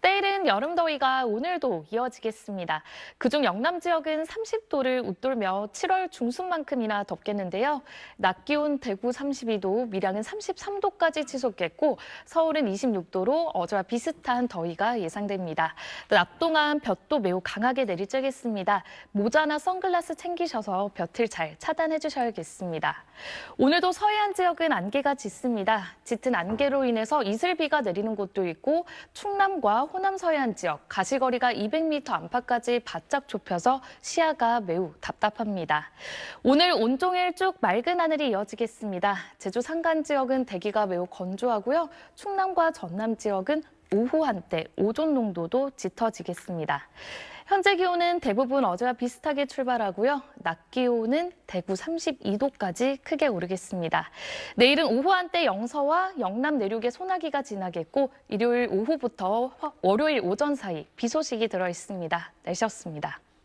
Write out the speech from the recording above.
때 이른 여름 더위가 오늘도 이어지겠습니다. 그중 영남 지역은 30도를 웃돌며 7월 중순만큼이나 덥겠는데요. 낮 기온 대구 32도, 밀양은 33도까지 치솟겠고 서울은 26도로 어제와 비슷한 더위가 예상됩니다. 낮 동안 볕도 매우 강하게 내리쬐겠습니다. 모자나 선글라스 챙기셔서 볕을 잘 차단해 주셔야겠습니다. 오늘도 서해안 지역은 안개가 짙습니다. 짙은 안개로 인해서 이슬비가 내리는 곳도 있고 충남과 호남 서해 안 지역 가시거리가 200m 안팎까지 바짝 좁혀서 시야가 매우 답답합니다. 오늘 온종일 쭉 맑은 하늘이 이어지겠습니다. 제주 산간 지역은 대기가 매우 건조하고요. 충남과 전남 지역은 오후 한때 오존 농도도 짙어지겠습니다. 현재 기온은 대부분 어제와 비슷하게 출발하고요. 낮 기온은 대구 32도까지 크게 오르겠습니다. 내일은 오후 한때 영서와 영남 내륙에 소나기가 지나겠고 일요일 오후부터 화- 월요일 오전 사이 비 소식이 들어 있습니다. 날씨였습니다.